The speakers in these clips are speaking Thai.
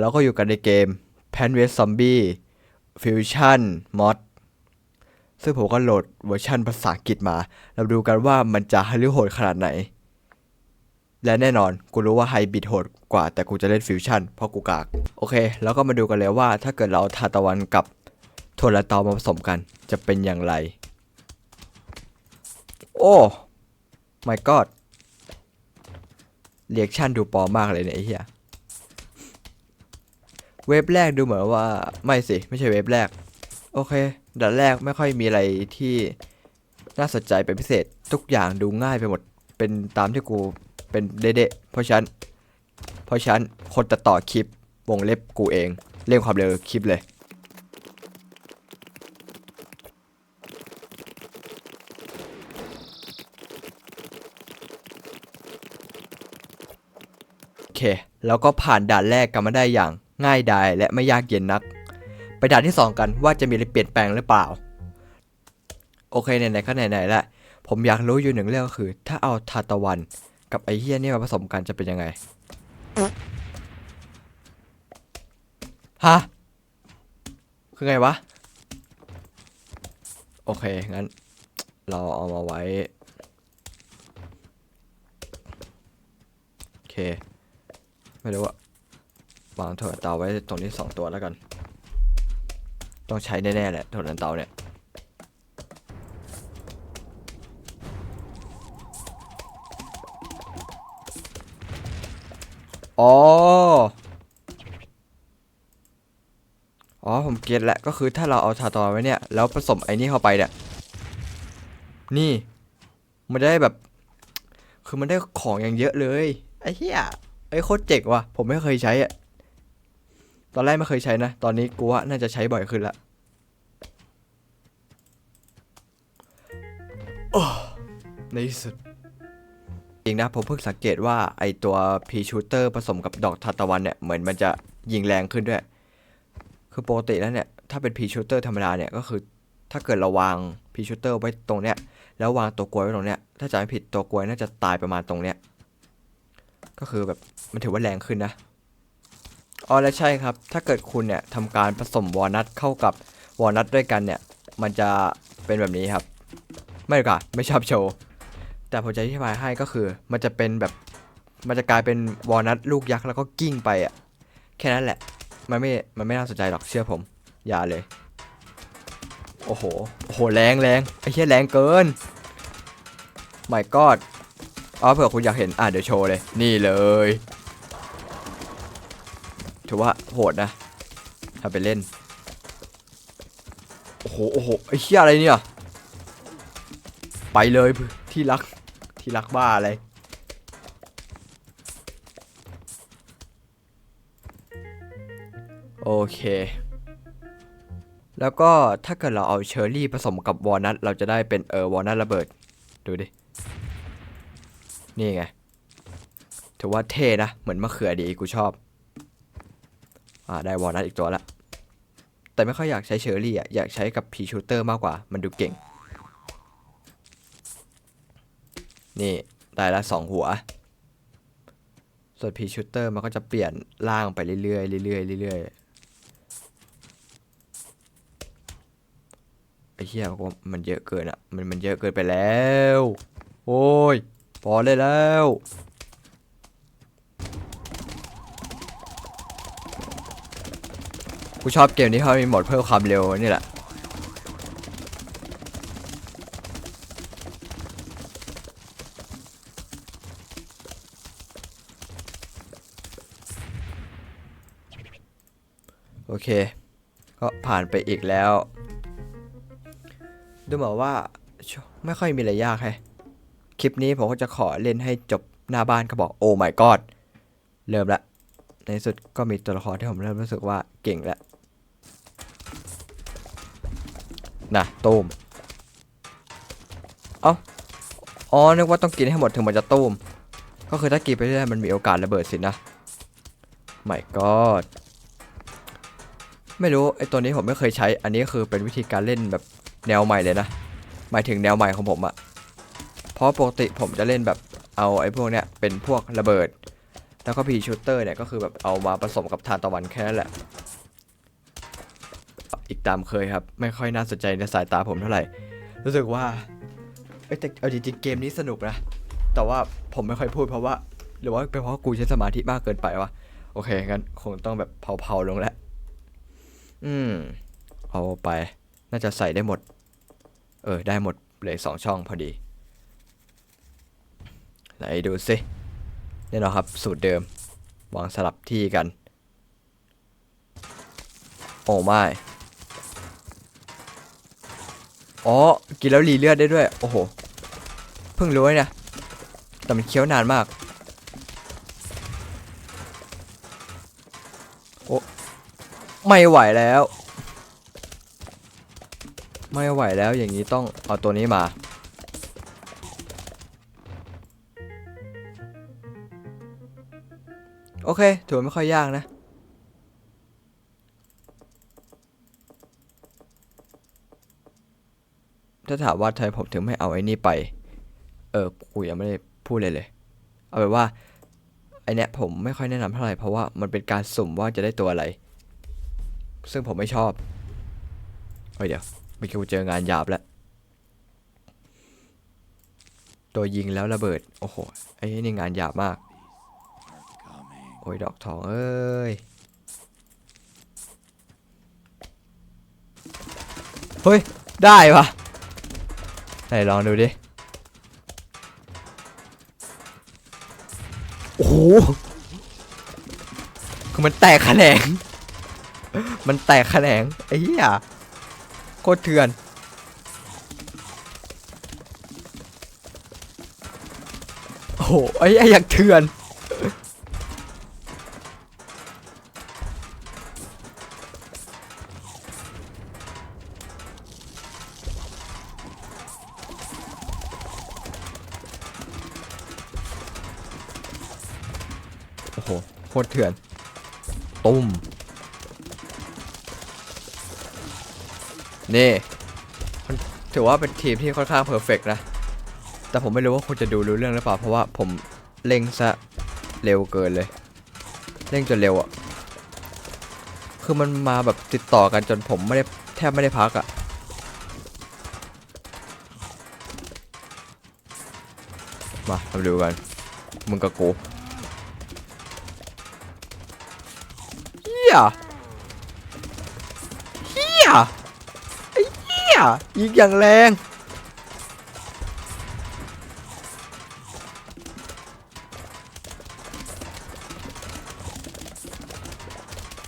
แล้วก็อยู่กันในเกม p a n w e s Zombie Fusion Mod ซึ่งผมก็โหลดเวอร์ชันภาษาอังกฤษมา เราดูกันว่ามันจะฮาลือโหดขนาดไหน และแน่นอน กูรู้ว่าไฮบิดโหดกว่า แต่กูจะเล่นฟิวชั่นเพราะกูกาก โอเค แล้วก็มาดูกันเลยว่า ถ้าเกิดเราทาตะวันกับโทนลตอมาผสมกัน จะเป็นอย่างไร โอ้ my god เรียกชั่นดูปอมมากเลยเนี่ยไอ้เหี้ย เว็บแรกดูเหมือนว่าไม่สิ ไม่ใช่เว็บแรก โอเคด่านแรกไม่ค่อยมีอะไรที่น่าสนใจเป็นพิเศษ ทุกอย่างดูง่ายไปหมด เป็นตามที่กูเป็นเดะๆเพราะฉัน เพราะฉันคนตัดต่อคลิปวงเล็บกูเอง เร่งความเร็วคลิปเลย โอเค แล้วก็ผ่านด่านแรกกันมาได้อย่าง ง่ายดายและไม่ยากเย็นนัก ไปด่านที่ 2 กันว่าจะมีอะไรเปลี่ยนแปลงหรือเปล่า โอเคไหนๆก็ไหนๆละผมอยากรู้อยู่หนึ่งเรื่องก็คือ ถ้าเอาทาตะวันกับไอเฮียนี่มาผสมกันจะเป็นยังไงฮะคือไงวะ โอเค งั้น เราเอามาไว้ โอเค ไม่รู้อะ วางถั่วเตาไว้ตรงนี้สองตัวแล้วกัน ต้องใช้แน่ๆแหละถั่วลันเตาเนี่ยอ๋อ อ๋อ ผมเก็ตแล้วก็คือถ้าเราเอาทาตอไว้เนี่ย แล้วผสมไอ้นี่เข้าไปเนี่ย นี่ มันได้แบบ คือมันได้ของอย่างเยอะเลย ไอ้เหี้ยไอ้โคตรเจ๋งว่ะ ผมไม่เคยใช้อะ ตอนแรกไม่เคยใช้นะ ตอนนี้กูว่าน่าจะใช้บ่อยขึ้นละโอ้ในที่สุดจริงนะผมเพิ่งสังเกตว่าไอตัวพีชูเตอร์ผสมกับดอกทานตะวันเนี่ย เหมือนมันจะยิงแรงขึ้นด้วย คือปกติแล้วเนี่ย ถ้าเป็นพีชูเตอร์ธรรมดาเนี่ย ก็คือถ้าเกิดเราวางพีชูเตอร์ไว้ตรงเนี้ยแล้ววางตัวกลวยไว้ตรงเนี้ยถ้าจะไม่ผิดตัวกลวยน่าจะตายประมาณตรงเนี้ยก็คือแบบมันถือว่าแรงขึ้นนะ อ๋อและใช่ครับ ถ้าเกิดคุณเนี่ยทำการผสมวอลนัทเข้ากับวอลนัทด้วยกันเนี่ย มันจะเป็นแบบนี้ครับ ไม่หรอกอะไม่ชอบโชว์ แต่ผมจะอธิบายให้ก็คือ มันจะเป็นแบบ มันจะกลายเป็นวอลนัทลูกยักษ์แล้วก็กิ้งไปอะ แค่นั้นแหละ มันไม่ มันไม่น่าสนใจหรอกเชื่อผม อย่าเลย โอ้โห โอ้โหแรงแรงไอ้เหี้ยแรงเกิน my god อ๋อเผื่อคุณอยากเห็น อะเดี๋ยวโชว์เลย นี่เลย ถือว่าโหดนะทำไปเล่น โอ้โห โอ้โห ไอ้เหี้ยอะไรเนี่ย ไปเลยที่รัก ที่รักบ้าอะไร โอเค แล้วก็ถ้าเกิดเราเอาเชอร์รี่ผสมกับวอลนัทเราจะได้เป็นเออวอลนัทระเบิด ดูดิ นี่ไง ถือว่าเท่นะ เหมือนมะเขือดีกูชอบ อ่าได้วอลนัทอีกตัวละ แต่ไม่ค่อยอยากใช้เชอร์รี่อะ อยากใช้กับพีชูเตอร์มากกว่า มันดูเก่ง นี่ได้ละสองหัว ส่วนพีชูเตอร์มันก็จะเปลี่ยนร่างไปเรื่อยๆเรื่อยๆเรื่อยๆไอ้เหี้ยมันเยอะเกินอะ มันมันเยอะเกินไปแล้ว โอ้ย พอได้แล้ว กูชอบเกมนี้เพราะมีโหมดเพิ่มความเร็วนี่แหละ โอเค ก็ผ่านไปอีกแล้ว ดูเหมือนว่าไม่ค่อยมีอะไรยากแฮะคลิปนี้ผมก็จะขอเล่นให้จบหน้าบ้านก็บอกโอ้ my god เริ่มละ ในสุดก็มีตัวละครที่ผมเริ่มรู้สึกว่าเก่งแล้ว นะตูมเอ้าอ๋อนึกว่าต้องกินให้หมดถึงมันจะตูมก็คือถ้ากินไปเรื่อยๆมันมีโอกาสระเบิดสินะ my god ไม่รู้ไอ้ตัวนี้ผมไม่เคยใช้ อันนี้คือเป็นวิธีการเล่นแบบแนวใหม่เลยนะ หมายถึงแนวใหม่ของผมอะเพราะปกติผมจะเล่นแบบเอาไอ้พวกเนี้ยเป็นพวกระเบิด แล้วก็พีชูเตอร์เนี่ยก็คือแบบเอามาผสมกับทานตะวันแค่นั้นแหละ ตามเคยครับ ไม่ค่อยน่าสนใจในสายตาผมเท่าไหร่ รู้สึกว่าเอ้ยแต่เอาจริงๆเกมนี้สนุกนะ แต่ว่าผมไม่ค่อยพูดเพราะว่า หรือว่าเป็นเพราะกูใช้สมาธิมากเกินไปวะโอเคงั้นคงต้องแบบเผาๆลงแล้วอืมเอาไป น่าจะใส่ได้หมด เออ ได้หมดเลยสองช่องพอดี ไหนดูสิแน่นอนครับ สูตรเดิม วางสลับที่กัน โอ้ไม่ อ๋อ กินแล้วรีเลือดได้ด้วย โอ้โห เพิ่งรู้เนี่ย แต่มันเคี้ยวนานมาก โอ้ไม่ไหวแล้ว ไม่ไหวแล้วอย่างนี้ต้องเอาตัวนี้มา โอเค ถือว่าไม่ค่อยยากนะ ถ้าถามว่าทำไมผมถึงไม่เอาไอ้นี่ไป เออกูยังไม่ได้พูดเลยเลย เอาไปนว่าไอเนี้ยผมไม่ค่อยแนะนำเท่าไหร่เพราะว่ามันเป็นการสุ่มว่าจะได้ตัวอะไร ซึ่งผมไม่ชอบเฮ้ยเดี๋ยวเมื่อกี้กูเจองานหยาบแล้ว ตัวยิงแล้วระเบิด โอ้โห ไอ้นี่งานหยาบมาก โอ้ยดอกทองเอ้ย เฮ้ย ได้ปะ ไหนลองดูดิ โอ้โหคือมันแตกแขนง มันแตกแขนงไอ้เหี้ยโคตรเถื่อน โอ้โหไอ้ไอ้อยากเถื่อน โหโคตรเถื่อน ตุ้ม นี่มันถือว่าเป็นทีมที่ค่อนข้างเพอร์เฟกนะ แต่ผมไม่รู้ว่าคุณจะดูรู้เรื่องหรือเปล่า เพราะว่าผมเล็งซะเร็วเกินเลยเร่งจนเร็วอะ่ะคือมันมาแบบติดต่อกันจนผมไม่ได้แทบไม่ได้พักอะ่ะมาทำดูกัน มึงกับกู ยเฮียไอ้เฮียยิงอย่างแรง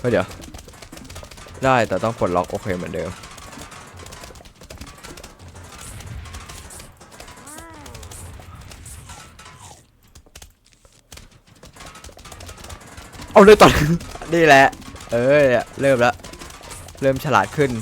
เฮ้ยเดี๋ยว ได้แต่ต้องปลดล็อกโอเคเหมือนเดิมเอาเลยตอนนี่แหละ เอ้ยเริ่มแล้วเริ่มฉลาดขึ้น 10%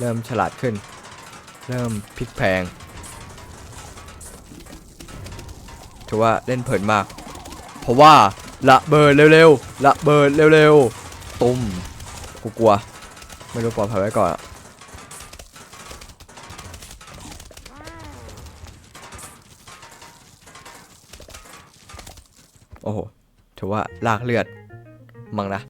เริ่มฉลาดขึ้น เริ่มพลิกแพง ถือว่าเล่นเพลินมาก เพราะว่า ละเบิดเร็วๆละเบิดเร็วๆตุ้มกูกลัว ไม่รู้ปลอดภัยไว้ก่อนอะโอ้โหถือว่าลากเลือดมั้งนะ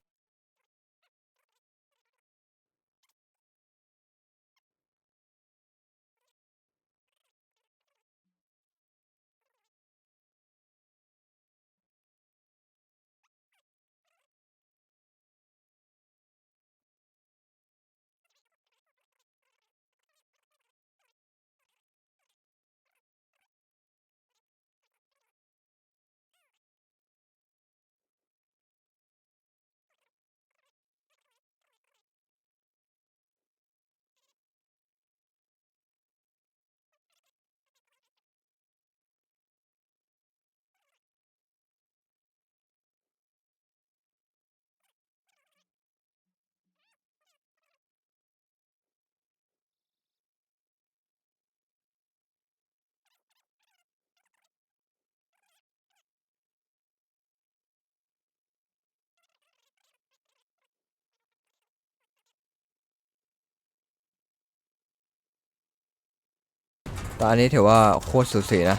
ตอนนี้ถือว่าโคตรสูสีนะ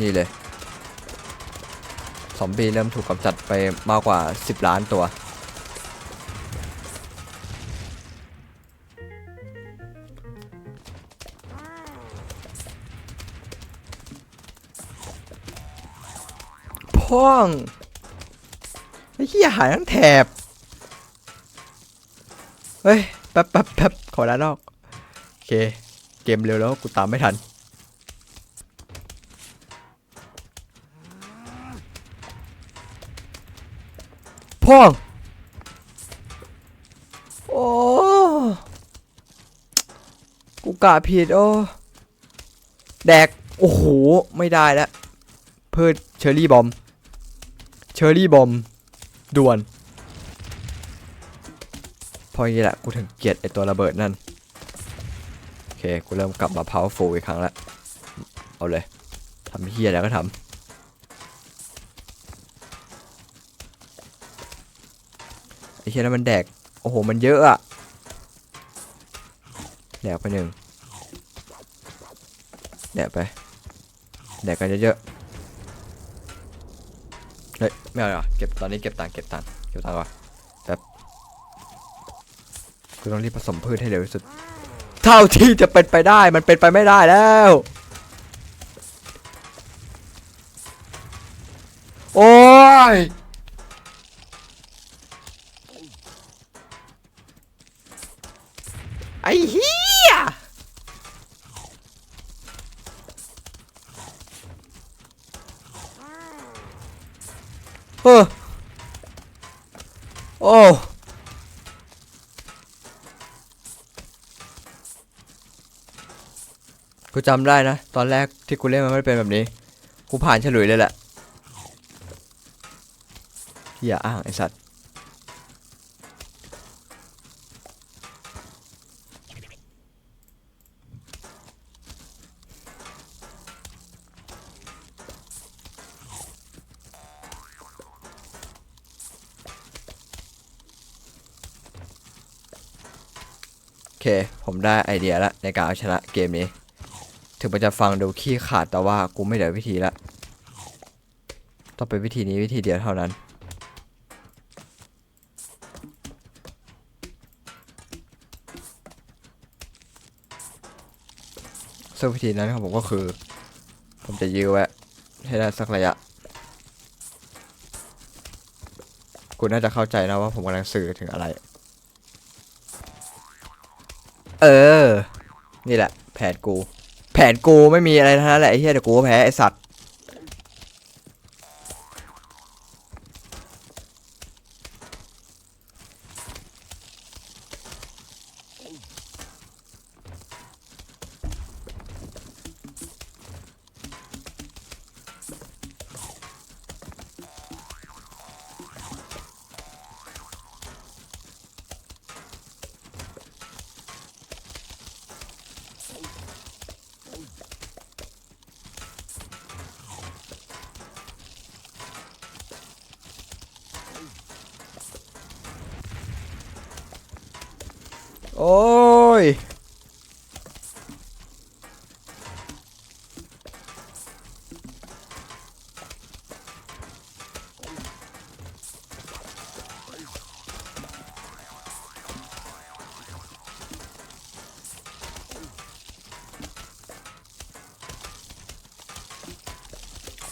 นี่เลยซอมบี้เริ่มถูกกำจัดไปมากกว่า 10 ล้านตัว พ่องไอ้เหี้หายทั้งแถบ เฮ้ย แป๊บแป๊บแป๊บขอด้านนอก เคเกมเร็วแล้วกูตามไม่ทัน พ่องโอ้กูกะผิดโอ้แดก โอ้โห ไม่ได้แล้วเพื่อเชอร์รี่บอม เชอร์รี่บอม ด่วน พออย่างนี้แหละ กูถึงเกลียดไอตัวระเบิดนั่น เคกูเริ่มกลับมา powerful อีกครั้งล้วเอาเลยทำเฮียแล้วก็ทำไอ้เฮียนั้นมันแดก โอ้โห มันเยอะอะแดกไปหนึ่งแดกไป แดกกันเยอะๆ เฮ้ย ไม่เอาดีกว่ะเก็บตอนนี้เก็บตังเก็บตังเก็บตังก่อนแป๊บกูต้องรีบผสมพืชให้เร็วที่สุด เท่าที่จะเป็นไปได้มันเป็นไปไม่ได้แล้ว โอ้ยไอ้เหี้ยเออโอ้ กูจำได้นะ ตอนแรกที่กูเล่นมันไม่เป็นแบบนี้ กูผ่านฉลุยเลยแหละ อย่าอ้างไอสัตว์ โอเค ผมได้ไอเดียแล้วในการเอาชนะเกมนี้ ถึงมันจะฟังดูขี้ขาดแต่ว่ากูไม่เหลือวิธีละต้องเป็นวิธีนี้วิธีเดียวเท่านั้น ซึ่งวิธีนั้นของผมก็คือ ผมจะยื้อไว้ให้ได้สักระยะคุณน่าจะเข้าใจนะว่าผมกำลังสื่อถึงอะไร เออ นี่แหละ แผนกู แผนกูไม่มีอะไรทั้งนั้นแหละไอ้เหี้ยเดี๋ยวกูก็แพ้ไอ้สัตว์ โอ้ย ไ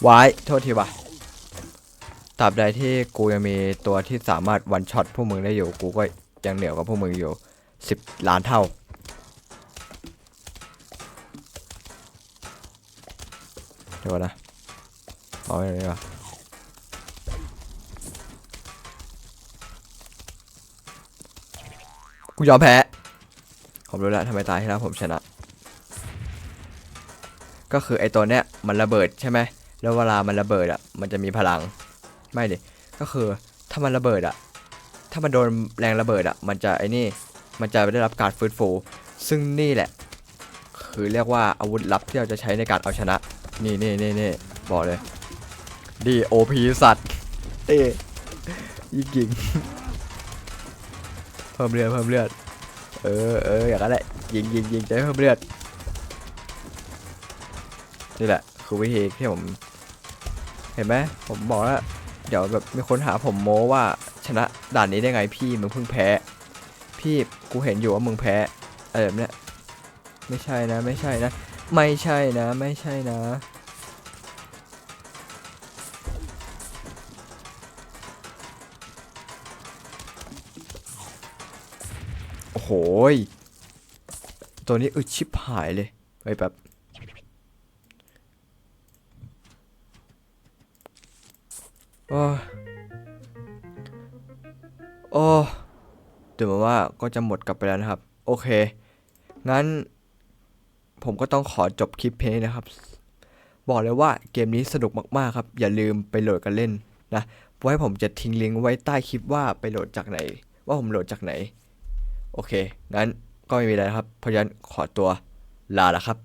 ว้ โทษทีว่ะตราบใดที่กูยังมีตัวที่สามารถวันช็อตพวกมึงได้อยู่ กูก็ยังเหนือกว่าพวกมึงอยู่ สิบล้านเท่า เดี๋ยวนะเอาไปเลยดีกว่ากูยอมแพ้ ผมรู้แล้วทำไมตายที่แล้วผมชนะ ก็คือไอตัวเนี้ยมันระเบิดใช่ไหม แล้วเวลามันระเบิดอะ มันจะมีพลัง ไม่ดิ ก็คือถ้ามันระเบิดอะ ถ้ามันโดนแรงระเบิดอะ มันจะไอ้นี่ มันจะได้รับการฟื้นฟู ซึ่งนี่แหละ คือเรียกว่าอาวุธลับที่เราจะใช้ในการเอาชนะ นี่นี่นี่นี่บอกเลยดีโอพีสัตว์เต้ยิงยิงเพิ่มเลือดเพิ่มเลือดเออเอออย่างนั้นแหละยิงยิงยิงจะได้เพิ่มเลือดนี่แหละ คือวิธีที่ผมเห็นไหมผมบอกแล้วเดี๋ยวแบบมีคนหาผมโม้ว่าชนะด่านนี้ได้ไงพี่มึงเพิ่งแพ้ พี่กูเห็นอยู่ว่ามึงแพ้อะไรแบบเนี้ยไม่ใช่นะไม่ใช่นะ ไม่ใช่นะไม่ใช่นะโอ้โหตัวนี้อึดชิบหายเลยไปแบบโอ้โอ้ ถือมาว่าก็จะหมดกลับไปแล้วนะครับ โอเค งั้น ผมก็ต้องขอจบคลิปเพลงนี้นะครับ บอกเลยว่าเกมนี้สนุกมากๆครับ อย่าลืมไปโหลดกันเล่นนะไว้ผมจะทิ้งลิงก์ไว้ใต้คลิปว่าไปโหลดจากไหน ว่าผมโหลดจากไหน โอเค งั้นก็ไม่มีอะไรครับ เพราะฉะนั้นขอตัวลาละครับ